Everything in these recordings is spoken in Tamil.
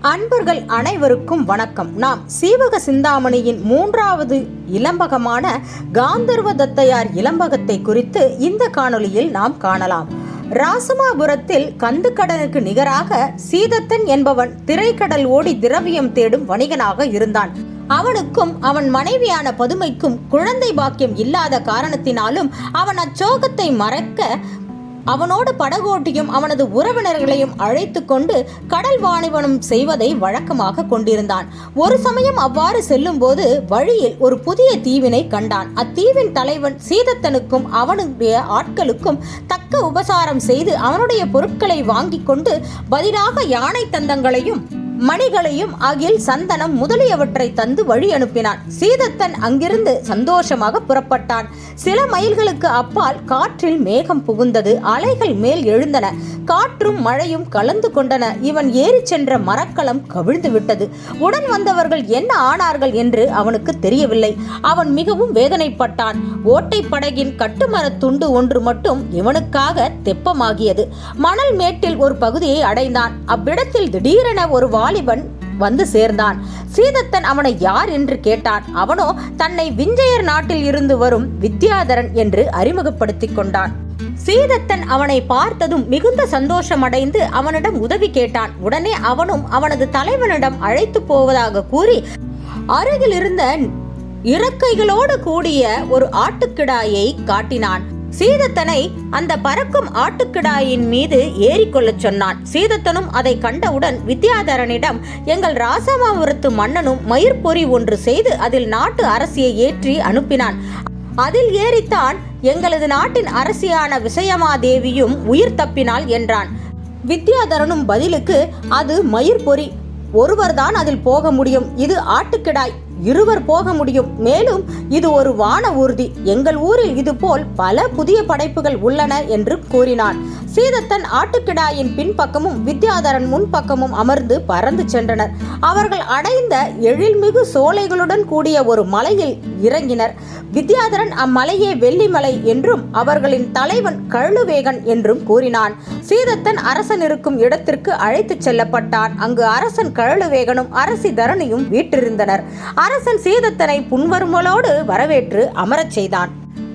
அன்பர்கள் அனைவருக்கும் வணக்கம். நாம் சீவக சிந்தாமணியின் மூன்றாவது இளம்பகமான காந்தர்வ தத்தையார் இளம்பகத்தை குறித்து இந்த காணொளியில் நாம் காணலாம். ராசமாபுரத்தில் கந்துக்கடனுக்கு நிகராக சீதத்தன் என்பவன் திரைக்கடல் ஓடி திரவியம் தேடும் வணிகனாக இருந்தான். அவனுக்கும் அவன் மனைவியான பதுமைக்கும் குழந்தை பாக்கியம் இல்லாத காரணத்தினாலும் அவன் அச்சோகத்தை மறக்க அவனோடு படகோட்டியும் அவனது உறவினர்களையும் அழைத்து கொண்டு கடல் வாணிபனம் செய்வதை வழக்கமாக கொண்டிருந்தான். ஒரு சமயம் அவ்வாறு செல்லும்போது வழியில் ஒரு புதிய தீவினை கண்டான். அத்தீவின் தலைவன் சீதத்தனுக்கும் அவனுடைய ஆட்களுக்கும் தக்க உபசாரம் செய்து அவனுடைய பொருட்களை வாங்கிக் கொண்டு பதிலாக யானை தந்தங்களையும் மணிகளையும் அகில் சந்தனம் முதலியவற்றை தந்து வழி அனுப்பினான். சீதத்தன் அங்கிருந்து சந்தோஷமாக புறப்பட்டான். சில மைல்களுக்கு அப்பால் காற்றில் மேகம் புகுந்தது. அலைகள் மேல் எழுந்தன. காற்றும் மழையும் கலந்து கொண்டன. இவன் ஏறிச் சென்ற மரக்கலம் கவிழ்ந்து விட்டது. உடன் வந்தவர்கள் என்ன ஆனார்கள்? என்று அவனுக்கு தெரியவில்லை. அவன் மிகவும் வேதனைப்பட்டான். ஓட்டை படகின் கட்டுமரத் துண்டு ஒன்று மட்டும் இவனுக்காக தெப்பமாகியது. மணல் மேட்டில் ஒரு பகுதியை அடைந்தான். அவ்விடத்தில் திடீரென ஒரு வா வாலிபன் வந்து சேர்ந்தான். சீதத்தன் அவனை யார் என்று கேட்டான். அவனோ தன்னை விஞ்சையர் நாட்டில் இருந்து வரும் வித்யாதரன் என்று அறிமுகப்படுத்திக் கொண்டான். சீதத்தன் அவனை பார்த்ததும் மிகுந்த சந்தோஷமடைந்து அவனிடம் உதவி கேட்டான். உடனே அவனும் அவனது தலைவனிடம் அழைத்து போவதாக கூறி அருகில் இருந்த இறக்கைகளோடு கூடிய ஒரு ஆட்டுக்கிடாயை காட்டினான். சீதத்தனை அந்த பறக்கும் ஆட்டுக்கிடாயின் மீது ஏறிக்கொள்ளச் சொன்னான். சீதத்தனும் அதை கண்டவுடன் வித்யாதரனிடம் எங்கள் ராசமாபுரத்து மன்னனும் மயிர்பொறி ஒன்று செய்து அதில் நாட்டு அரசியை ஏற்றி அனுப்பினான். அதில் ஏறித்தான் எங்களது நாட்டின் அரசியான விசயமாதேவியும் உயிர் தப்பினாள் என்றான். வித்யாதரனும் பதிலுக்கு அது மயிர்பொறி. ஒருவர்தான் அதில் போக முடியும். இது ஆட்டுக்கிடாய். இருவர் போக முடியும். மேலும் இது ஒரு வான ஊர்தி. எங்கள் ஊரில் இதுபோல் பல புதிய படைப்புகள் உள்ளன என்று கூறினான். சீதத்தன் ஆட்டுக்கிடாயின் பின்பக்கமும் வித்யாதரன் முன்பக்கமும் அமர்ந்து பறந்து சென்றனர். அவர்கள் அடைந்த எழில்மிகு சோலைகளுடன் கூடிய ஒரு மலையில் இறங்கினர். வித்யாதரன் அம்மலையே வெள்ளிமலை என்றும் அவர்களின் தலைவன் கழுவேகன் என்றும் கூறினான். சீதத்தன் அரசன் இருக்கும் இடத்திற்கு அழைத்துச் செல்லப்பட்டான். அங்கு அரசன் கழுவேகனும் அரசி தரணியும் வீற்றிருந்தனர். அரசன் சீதத்தனை புன்வருமலோடு வரவேற்று அமரச் செய்தான்.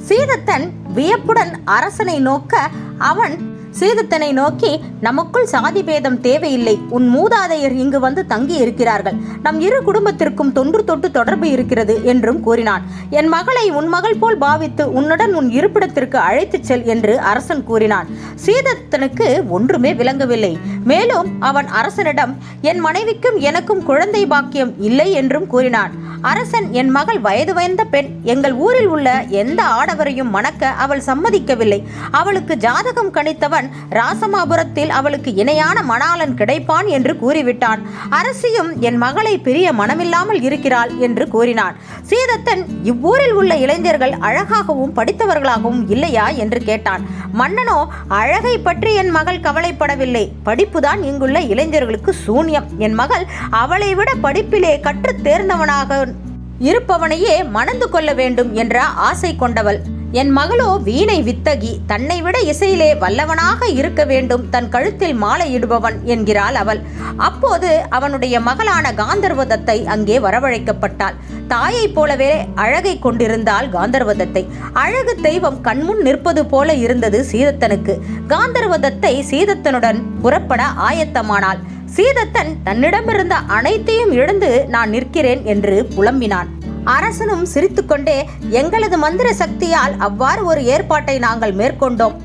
சீதத்தன் வியப்புடன் அரசனை நோக்க அவன் சீதத்தனை நோக்கி நமக்குள் சாதி பேதம் தேவையில்லை. உன் மூதாதையர் இங்கு வந்து தங்கி இருக்கிறார்கள். நம் இரு குடும்பத்திற்கும் தொன்று தொட்டு தொடர்பு இருக்கிறது என்றும் கூறினான். என் மகளை உன் மகள் போல் பாவித்து உன்னுடன் உன் இருப்பிடத்திற்கு அழைத்துச் செல் என்று அரசன் கூறினான். சீதத்தனுக்கு ஒன்றுமே விளங்கவில்லை. மேலும் அவன் அரசனிடம் என் மனைவிக்கும் எனக்கும் குழந்தை பாக்கியம் இல்லை என்றும் கூறினான். அரசன் என் மகள் வயது வயந்த பெண். எங்கள் ஊரில் உள்ள எந்த ஆடவரையும் மணக்க அவள் சம்மதிக்கவில்லை. அவளுக்கு ஜாதகம் கணித்தவன் ராசமாபுரத்தில் அவளுக்கு இணையான மணாளன் கிடைப்பான் என்று கூறிவிட்டான். அரசியும் என் மகளை பிரிய மனமில்லாமல் இருக்கிறாள் என்று கூறினான். சீதத்தன் இவ்வூரில் உள்ள இளைஞர்கள் அழகாகவும் படித்தவர்களாகவும் இல்லையா? என்று கேட்டான். மன்னனோ அழகை பற்றி என் மகள் கவலைப்படவில்லை. படிப்புதான் இங்குள்ள இளைஞர்களுக்கு சூன்யம். என் மகள் அவளை விட படிப்பிலே கற்றுத் தேர்ந்தவனாக இருப்பவனையே மணந்து கொள்ள வேண்டும் என்ற ஆசை கொண்டவள். என் மகளோ வீணை வித்தகி தன்னை விட இசையிலே வல்லவனாக இருக்க வேண்டும் தன் கழுத்தில் மாலையிடுபவன் என்கிறாள் அவள். அப்போது அவனுடைய மகளான காந்தர்வதத்தை அங்கே வரவழைக்கப்பட்டாள். தாயைப் போலவே அழகை கொண்டிருந்தாள் காந்தர்வதத்தை. அழகு தெய்வம் கண்முன் நிற்பது போல இருந்தது சீதத்தனுக்கு. காந்தர்வதத்தை சீதத்தனுடன் புறப்பட ஆயத்தமானாள். சீதத்தன் தன்னிடமிருந்த அனைத்தையும் இழந்து நான் நிற்கிறேன் என்று புலம்பினான். அரசனும் சிரித்துக்கொண்டே எங்களது மந்திர சக்தியால் அவ்வாறு ஒரு ஏற்பாட்டை நாங்கள் மேற்கொண்டோம்.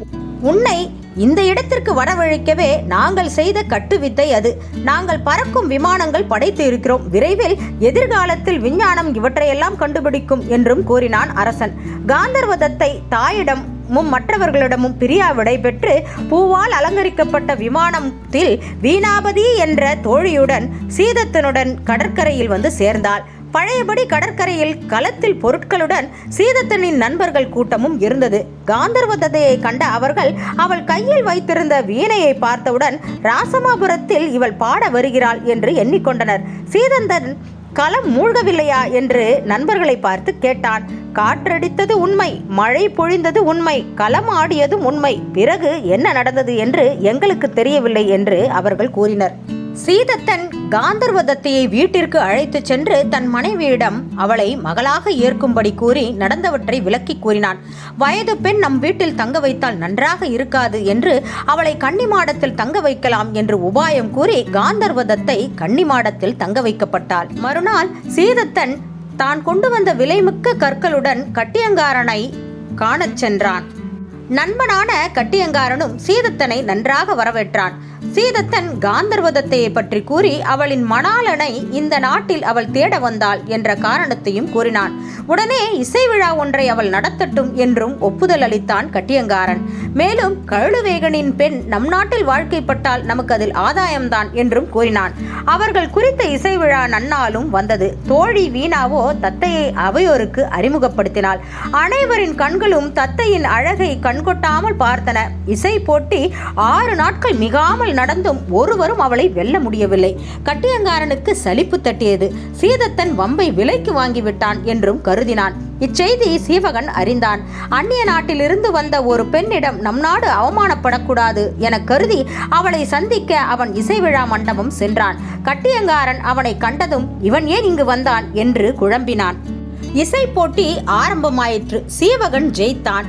உன்னை இந்த இடத்திற்கு வரவழைக்கவே நாங்கள் செய்த கட்டுவித்தை அது. நாங்கள் பறக்கும் விமானங்கள் படைத்து இருக்கிறோம். விரைவில் எதிர்காலத்தில் விஞ்ஞானம் இவற்றையெல்லாம் கண்டுபிடிக்கும் என்றும் கூறினான் அரசன். காந்தர்வதத்தை தாயிடம் மும் மற்றவர்களிடமும் பிரியா விடைபெற்று பூவால் அலங்கரிக்கப்பட்ட விமானத்தில் வீணாபதி என்ற தோழியுடன் சீதத்தனுடன் கடற்கரையில் வந்து சேர்ந்தாள். பழையபடி கடற்கரையில் களத்தில் பொருட்களுடன் சீதத்தனின் நண்பர்கள் கூட்டமும் இருந்தது. காந்தர்வதத்தையை கண்ட அவர்கள் அவள் கையில் வைத்திருந்த வீணையை பார்த்தவுடன் ராசமாபுரத்தில் இவள் பாட வருகிறாள் என்று எண்ணிக்கொண்டனர். சீதந்தன் களம் மூழ்கவில்லையா? என்று நண்பர்களை பார்த்து கேட்டான். காற்றடித்தது உண்மை மழை பொழிந்தது உண்மை களம் ஆடியதும் உண்மை பிறகு என்ன நடந்தது என்று எங்களுக்கு தெரியவில்லை என்று அவர்கள் கூறினர். சீதத்தன் காந்தர்வதத்தையை வீட்டிற்கு அழைத்துச் சென்று தன் மனைவியிடம் அவளை மகளாக ஏற்கும்படி கூறி நடந்தவற்றை விளக்கி கூறினான். வயது பெண் நம் வீட்டில் தங்க வைத்தால் நன்றாக இருக்காது என்று அவளை கன்னிமாடத்தில் தங்க வைக்கலாம் என்று உபாயம் கூறி காந்தர்வதத்தை கன்னிமாடத்தில் தங்க வைக்கப்பட்டாள். மறுநாள் சீதத்தன் தான் கொண்டு வந்த விலைமிக்க கற்களுடன் கட்டியங்காரனை காணச் சென்றான். நண்பனான கட்டியங்காரனும் சீதத்தனை நன்றாக வரவேற்றான். சீதத்தன் காந்தர்வதத்தையை பற்றி கூறி அவளின் மணாளனை இந்த நாட்டில் அவள் தேட வந்தாள் என்ற காரணத்தையும் கூறினான். உடனே இசை விழா ஒன்றை அவள் நடத்தட்டும் என்றும் ஒப்புதல் அளித்தான் கட்டியங்காரன். மேலும் கழுவேகனின் பெண் நம் நாட்டில் வாழ்க்கைப்பட்டால் நமக்கு அதில் ஆதாயம்தான் என்றும் கூறினான். அவர்கள் குறித்த இசை விழா நன்னாலும் வந்தது. தோழி வீணாவோ தத்தையை அவையோருக்கு அறிமுகப்படுத்தினாள். அனைவரின் கண்களும் தத்தையின் அழகை கண் கண்கொட்டாமல் பார்த்தன. இசை போட்டி ஆறு நாட்கள் மிகாமல் நடந்தும் ஒருவரும் அவளை வெல்ல முடியவில்லை. கட்டியங்காரனுக்கு சலிப்பு தட்டியது. சீதத்தன் வம்பை விலைக்கு வாங்கிவிட்டான் என்றும் கருதினான். இச்செய்தி சீவகன் அறிந்தான். அந்நிய நாட்டிலிருந்து வந்த ஒரு பெண்ணிடம் நம் நாடு அவமானப்படக்கூடாது என கருதி அவளை சந்திக்க அவன் இசை விழா மண்டபம் சென்றான். கட்டியங்காரன் அவனை கண்டதும் இவன் ஏன் இங்கு வந்தான் என்று குழம்பினான். இசை போட்டி ஆரம்பமாயிற்று. சீவகன் ஜெயித்தான்.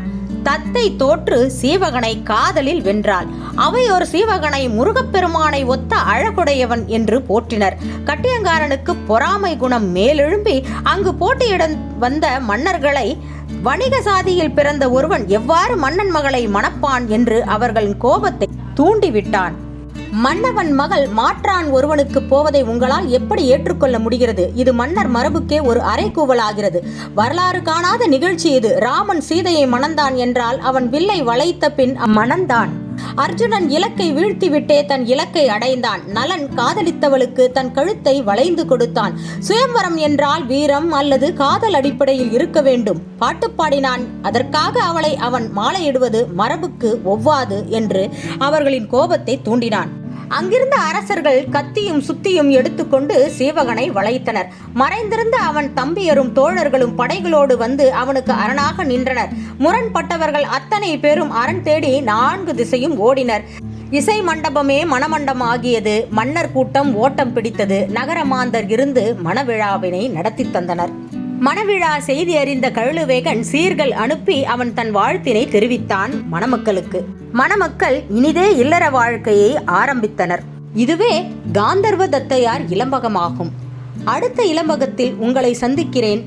தத்தை தோற்று சீவகனை காதலில் வென்றாள். அவை ஒரு சீவகனை முருகப்பெருமானை ஒத்த அழகுடையவன் என்று போற்றினர். கட்டியங்காரனுக்கு பொறாமை குணம் மேலெழும்பி அங்கு போட்டியிட வந்த மன்னர்களை வணிக சாதியில் பிறந்த ஒருவன் எவ்வாறு மன்னன் மகளை மணப்பான் என்று அவர்களின் கோபத்தை தூண்டிவிட்டான். மன்னவன் மகள் மாற்றான் ஒருவனுக்கு போவதை உங்களால் எப்படி ஏற்றுக்கொள்ள முடிகிறது? இது மன்னர் மரபுக்கே ஒரு அரைக்கூவலாகிறது வரலாறு காணாத நிகழ்ச்சி இது. ராமன் சீதையை மணந்தான் என்றால் அவன் வில்லை வளைத்த பின் மணந்தான். அர்ஜுனன் இலக்கை வீழ்த்திவிட்டே தன் இலக்கை அடைந்தான். நலன் காதலித்தவளுக்கு தன் கழுத்தை வளைந்து கொடுத்தான். சுயம்வரம் என்றால் வீரம் அல்லது காதல் அடிப்படையில் இருக்க வேண்டும். பாட்டு பாடினான். அதற்காக அவளை அவன் மாலையிடுவது மரபுக்கு ஒவ்வாது என்று அவர்களின் கோபத்தை தூண்டினான். அங்கிருந்த அரசர்கள் கத்தியும் சுத்தியும் எடுத்துக்கொண்டு சீவகனை வளைத்தனர். மறைந்திருந்த அவன் தம்பியரும் தோழர்களும் படைகளோடு வந்து அவனுக்கு அரணாக நின்றனர். முரண்பட்டவர்கள் அத்தனை பேரும் அரண் தேடி நான்கு திசையும் ஓடினர். இசை மண்டபமே மணமண்டம் ஆகியது மன்னர் கூட்டம் ஓட்டம் பிடித்தது. நகரமாந்தர் இருந்து மணவிழாவினை நடத்தி தந்தனர். மணவிழா செய்தி அறிந்த கழுவேகன் சீர்கள் அனுப்பி அவன் தன் வாழ்த்தினை தெரிவித்தான் மணமக்களுக்கு. மணமக்கள் இனிதே இல்லற வாழ்க்கையை ஆரம்பித்தனர். இதுவே காந்தர்வ தத்தையார் இளம்பகமாகும் அடுத்த இளம்பகத்தில் உங்களை சந்திக்கிறேன்.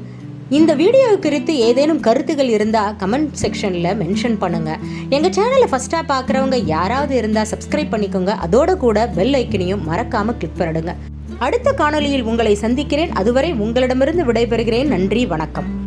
இந்த வீடியோ குறித்து ஏதேனும் கருத்துகள் இருந்தால் கமெண்ட் செக்ஷனில் மென்ஷன் பண்ணுங்க. எங்கள் சேனலை ஃபஸ்ட்டாக பார்க்குறவங்க யாராவது இருந்தால் சப்ஸ்கிரைப் பண்ணிக்கோங்க. அதோட கூட பெல் ஐக்கனையும் மறக்காமல் கிளிக் பண்ணிடுங்க. அடுத்த காணொளியில் உங்களை சந்திக்கிறேன். அதுவரை உங்களிடமிருந்து விடைபெறுகிறேன். நன்றி வணக்கம்.